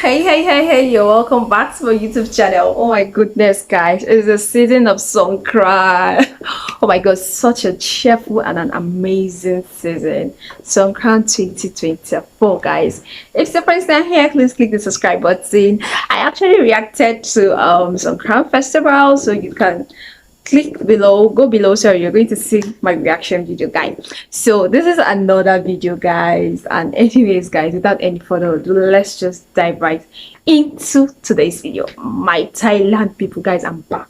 hey hey hey hey you're welcome back to my youtube channel. Oh my goodness guys it's the season of songkran oh my god such a cheerful and an amazing season. Songkran 2024 guys. If it's your first time here please click the subscribe button. I actually reacted to um songkran festival so you can click below go below so you're going to see my reaction video guys. So this is another video guys. And anyways guys without any further ado let's just dive right into today's video. My thailand people guys i'm back.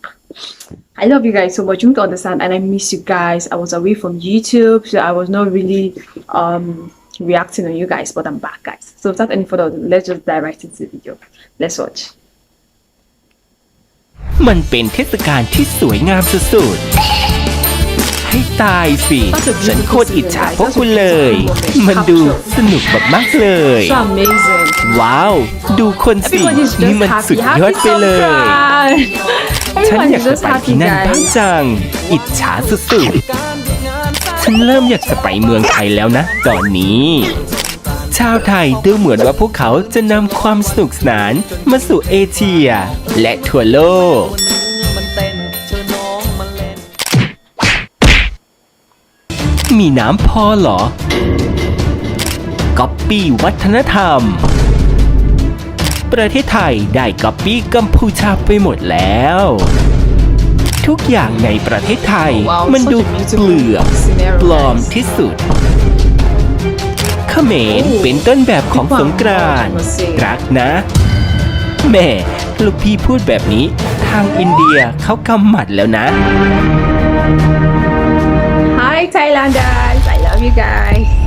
I love you guys so much. You need to understand and i miss you guys. I was away from youtube so i was not really um reacting on you guys but i'm back guys. So without any further ado let's just dive right into the video. Let's watch มันเป็นเทศกาลที่สวยงามสุดๆ ให้ตายสิ ฉันโคตรอิจฉาพวกคุณเลย มันดูสนุกแบบมากเลย so amazing ว้าว ดูคนสิ Everyone is นี่ just มันสุ happy. ดยอด Happy ไปเลย Songkran. ฉัน Everyone อยาก is จะ just ไป happy, ที่นั่นบ้าง guys. จัง อิจฉาสุดๆ ฉันเริ่มอยากจะไปเมืองไทยแล้วนะ ตอนนี้ ชาวไทยดูเหมือนว่าพวกเขาจะนำความสนุกสนานมาสู่เอเชีย และทั่วโลก มีน้ำพอเหรอก๊อปปี้วัฒนธรรม ประเทศไทยได้ก๊อปปี้กัมพูชาไปหมดแล้ว ทุกอย่างในประเทศไทยมันดูเปลือกปลอมที่สุด มรเป็นต้นแบบของสงกรานต์รักนะ แม่ลูกพี่พูดแบบนี้ ทางอินเดียเขากำหมัดแล้วนะ Hi Thailanders, I love you guys.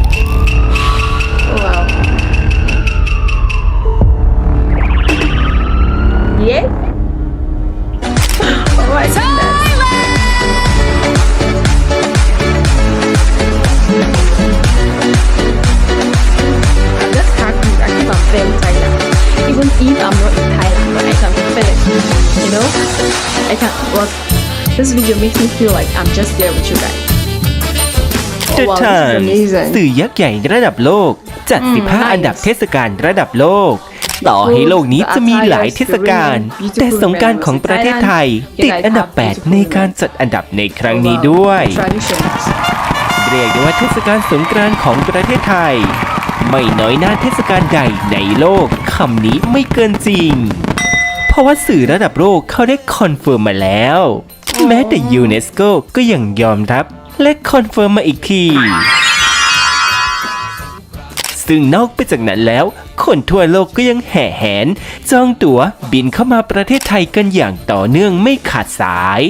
This video makes me feel like I'm just there with you guys. The Oh, wow, this is Times amazing. สื่อยักษ์ใหญ่ระดับโลก จัด อืม15อันดับ nice เทศกาลระดับโลก ต่อให้โลกนี้จะมีหลายเทศกาล แต่สงกรารของประเทศไทย ติดอันดับ 8 ในการจัดอันดับในครั้งนี้ด้วย Traditions. เรียกได้ว่าเทศกาลสงกรานต์ของประเทศไทย ไม่น้อยหน้าเทศกาลใดในโลกคำนี้ไม่เกินจริง เพราะว่าสื่อระดับโลกเขาได้คอนเฟิร์มมาแล้ว แม้แต่ยูเนสโกก็ยังยอมรับ และคอนเฟิร์มมาอีกที ซึ่งนอกไปจากนั้นแล้ว คนทั่วโลกก็ยังแห่แหน จองตั๋วบินเข้ามาประเทศไทยกันอย่างต่อเนื่องไม่ขาดสาย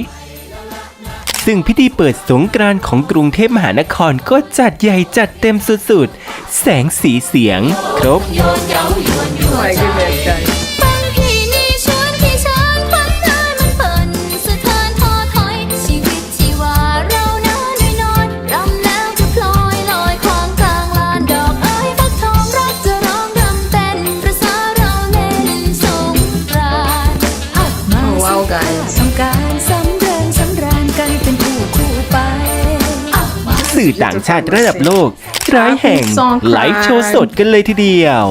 ซึ่งพิธีเปิดสงกรานต์ของกรุงเทพมหานครก็จัดใหญ่จัดเต็มสุดๆ แสงสีเสียง ครบ Oh สื่อต่างชาติระดับโลกร้ายแห่งไลฟ์โชว์สดกันเลยทีเดียว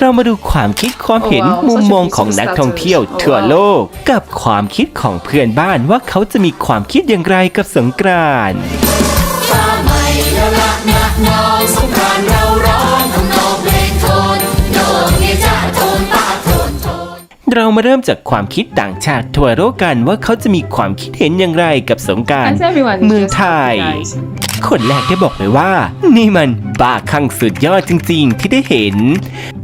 เรามาดูความคิดความเห็น Oh wow, มุม such a มองของ beautiful นักท่องเที่ยว status. Oh ทั่ว wow. โลก กับความคิดของเพื่อนบ้านว่าเขาจะมีความคิดอย่างไรกับสงกรานต์เรามาเริ่มจากความคิดต่างชาติทั่วโลกกันว่าเขาจะมีความคิดเห็นอย่างไรกับสงกราร And everyone is เมือง just ไทย happy, guys. คนแรกได้บอกเลยว่า นี่มันบ้าคลั่งสุดยอดจริง ๆ ที่ได้เห็น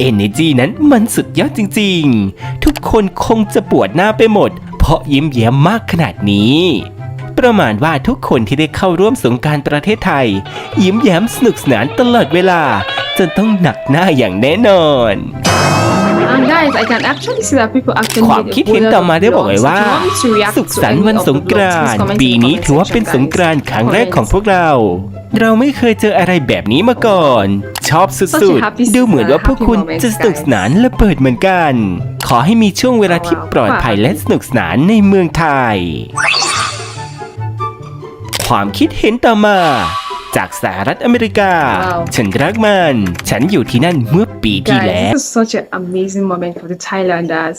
Energy นั้นมันสุดยอดจริง ๆ ทุกคนคงจะปวดหน้าไปหมด เพราะยิ้มแย้มมากขนาดนี้ประมาณว่าทุกคนที่ได้เข้าร่วมสงการประเทศไทย ยิ้มแย้มสนุกสนานตลอดเวลา จนต้องหนักหน้าอย่างแน่นอน guys, I can actually see that people actually ความ made a คิดเห็น whole ต่อ lot มา of ได้บอกเลย vlogs. ว่า If you want me to react สุข to สันต์ any วัน of ส the งกรานต์ vlogs, please comment in ปี the นี้ comment ถือว่าเป็น section, สงกรานต์ guys. ครั้งแรกของพวก Comments. เรา เราไม่เคยเจออะไรแบบนี้มาก่อน ชอบสุด Such a happy ๆดูเหมือนว่าพวกคุณ happy moments, จะสนุกสนานและเปิดเหมือนกัน ขอให้มีช่วงเวลาที่ปลอดภัยและสนุกสนานในเมืองไทย ความคิดเห็นต่อมา จากสหรัฐอเมริกา ว้าว ฉันรักมัน ฉันอยู่ที่นั่นเมื่อปีที่ Guys, แล้ว this is such an amazing moment for the Thailanders.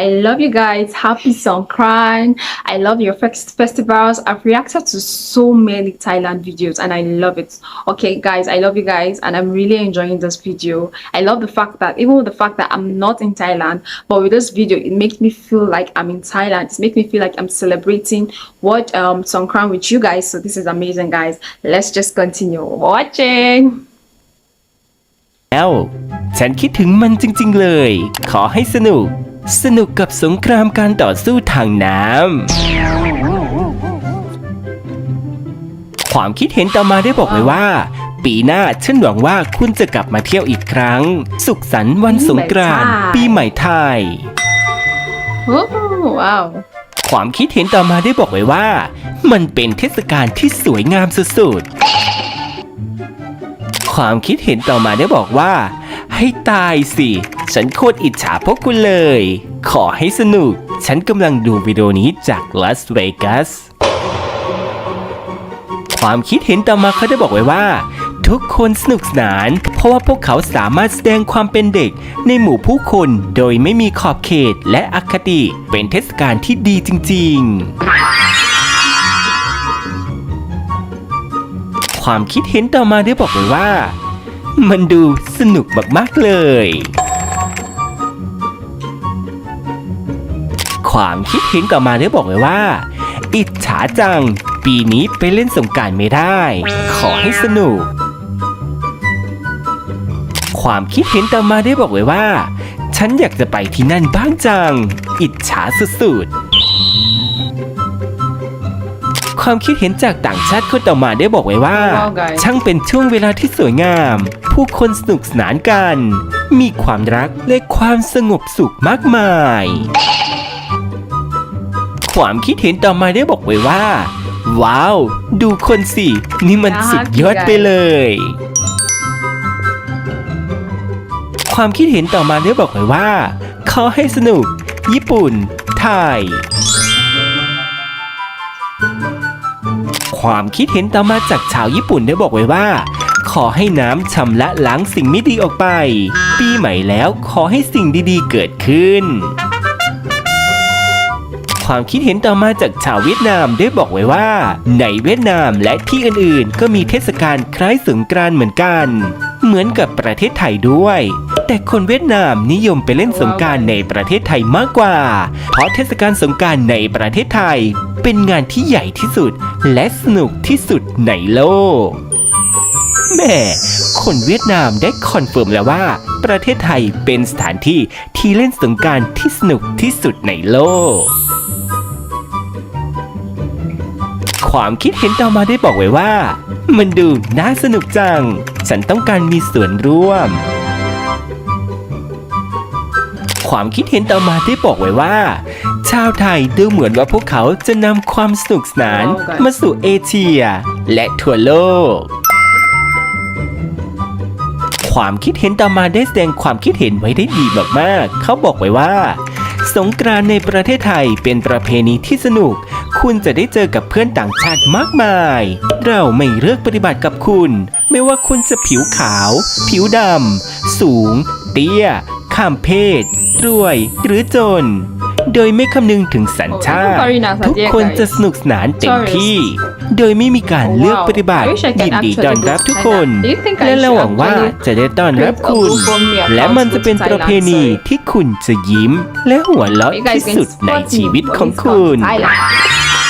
I love you guys. Happy Songkran. I love your fest- festivals. I've reacted to so many Thailand videos and I love it. Okay, guys, I love you guys and I'm really enjoying this video. I love the fact that even with the fact that I'm not in Thailand, but with this video, it makes me feel like I'm in Thailand. It makes me feel like I'm celebrating what um Songkran with you guys. So this is amazing, guys. Let's just continue watching. แล้วฉันคิดถึงมันจริงๆเลย ขอให้สนุก สนุกกับสงครามการต่อสู้ทางน้ำ ความคิดเห็นต่อมาได้บอกไว้ว่า ปีหน้าฉันหวังว่าคุณจะกลับมาเที่ยวอีกครั้ง สุขสันต์วันสงกรานต์ปีใหม่ไทย Oh, wow. ความคิดเห็นต่อมาได้บอกไว้ว่า มันเป็นเทศกาลที่สวยงามสุดๆ ความคิดเห็นต่อมาได้บอกว่า ให้ตายสิ ฉันโคตรอิจฉาพวกคุณเลย ขอให้สนุก ฉันกำลังดูวิดีโอนี้จากลาสเวกัสความคิดเห็นต่อมาเขาได้บอกไว้ว่า ทุกคนสนุกสนาน เพราะว่าพวกเขาสามารถแสดงความเป็นเด็กในหมู่ผู้คนโดยไม่มีขอบเขตและอคติ เป็นเทศกาลที่ดีจริง ๆ ความคิดเห็นต่อมาได้บอกไว้ว่า มันดูสนุกมากๆเลย ความคิดเห็นต่อมาได้บอกไว้ว่า อิจฉาจังปีนี้ไปเล่นสงการไม่ได้ ขอให้สนุก ความคิดเห็นต่อมาได้บอกไว้ว่า ฉันอยากจะไปที่นั่นบ้างจัง อิจฉาสุดๆ ความคิดเห็นจากต่างชาติคนต่อมาได้บอกไว้ว่า Wow, guys. ช่างเป็นช่วงเวลาที่สวยงาม ผู้คนสนุกสนานกัน มีความรักและความสงบสุขมากมาย ความคิดเห็นต่อมาได้บอกไว้ว่า ว้าว ดูคนสิ นี่มันน่าสุดยอดไปเลย ความคิดเห็นต่อมาได้บอกไว้ว่า ขอให้สนุก ญี่ปุ่น ไทย ความคิดเห็นต่อมาจากชาวญี่ปุ่นได้บอกไว้ว่า ขอให้น้ำชำระล้างสิ่งไม่ดีออกไป ปีใหม่แล้วขอให้สิ่งดีๆ เกิดขึ้น ความคิดเห็นต่อมาจากชาวเวียดนามได้บอกไว้ว่า ในเวียดนามและที่อื่นๆ ก็มีเทศกาลคล้ายสงกรานต์เหมือนกัน เหมือนกับประเทศไทยด้วย แต่คนเวียดนามนิยมไปเล่นสงการในประเทศไทยมากกว่า เพราะเทศกาลสงการในประเทศไทย เป็นงานที่ใหญ่ที่สุด และสนุกที่สุดในโลกแม่คนเวียดนามได้คอนเฟิร์มแล้วว่า ประเทศไทยเป็นสถานที่ที่เล่นสงการที่สนุกที่สุดในโลก ความคิดเห็นต่อมาได้บอกไว้ว่า มันดูน่าสนุกจัง ฉันต้องการมีส่วนร่วม ความคิดเห็นต่อมาได้บอกไว้ว่า ชาวไทยดูเหมือนว่าพวกเขาจะนำความสนุกสนานว้าวมาสู่เอเชีย และทั่วโลก ความคิดเห็นต่อมาได้แสดงความคิดเห็นไว้ได้ดีมากๆ เขาบอกไว้ว่า สงกรานต์ในประเทศไทยเป็นประเพณีที่สนุก คุณจะได้เจอกับเพื่อนต่างชาติมากมาย เราไม่เลือกปฏิบัติกับคุณ ไม่ว่าคุณจะผิวขาว ผิวดำสูง เตี้ย ข้ามเพศ รวย หรือจน โดยไม่คำนึงถึงสัญชาติ Oh, very nice ทุก idea, คน guys. จะสนุกสนานเต็ม Tourist. ที่ โดยไม่มีการเลือกปฏิบัติ I wish I can ยินดี actually ต้อนรับ go to ทุกคน Thailand. Do you think I และเรา should หวังว่า actually จะได้ต้อนรับคุณ create a GoFundMe account และมันจะเป็นประเพณี to Thailand, ที่คุณจะยิ้ม และหัวเราะ You ที่ guys can สุดใน support ชีวิต me ของ when it's คุ come ณ to Thailand.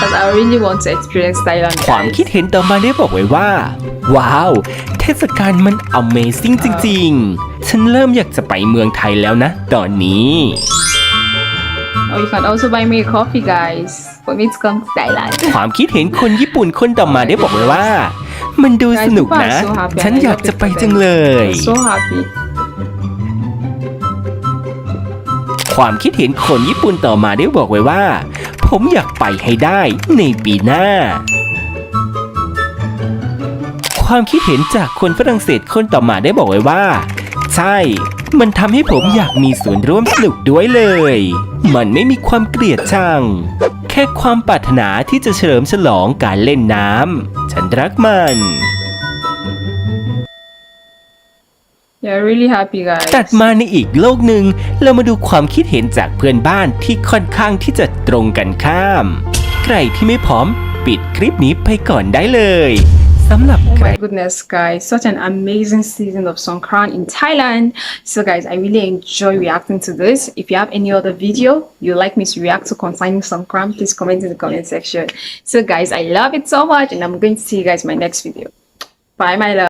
Because I really want to experience Thailand. ความ guys. คิดเห็นต่อมาได้บอกไว้ว่า ว้าว เทศกาลมัน Amazing จริง ๆ ฉันเริ่มอยากจะไปเมืองไทยแล้วนะ ตอนนี้ Or you can also buy me a coffee, guys, for me to come to Thailand. ความคิดเห็นคนญี่ปุ่นคนต่อมาได้บอกไว้ว่า มันดูสนุกนะ Guys, people are so happy ฉัน and I อยาก love จะ it ไป for them. จังเลย I'm so happy. ความคิดเห็นคนญี่ปุ่นต่อมาได้บอกไว้ว่า ผมอยากไปให้ได้ในปีหน้า ความคิดเห็นจากคนฝรั่งเศสคนต่อมาได้บอกไว้ว่า ใช่ มันทำให้ผมอยากมีส่วนร่วมสนุกด้วยเลย มันไม่มีความเกลียดชัง แค่ความปรารถนาที่จะเฉลิมฉลองการเล่นน้ำฉันรักมัน Yeah, really happy, guys. ตัดมาในอีกโลกหนึ่ง เรามาดูความคิดเห็นจากเพื่อนบ้านที่ค่อนข้างที่จะตรงกันข้าม ใครที่ไม่พร้อม ปิดคลิปนี้ไปก่อนได้เลยสำหรับ Oh ใคร my goodness, guys, such an amazing season of Songkran in Thailand. So, guys, I really enjoy reacting to this. If you have any other video you'd like me to react to concerning Songkran, please comment in the comment section. So, guys, I love it so much, and I'm going to see you guys in my next video. Bye, my love.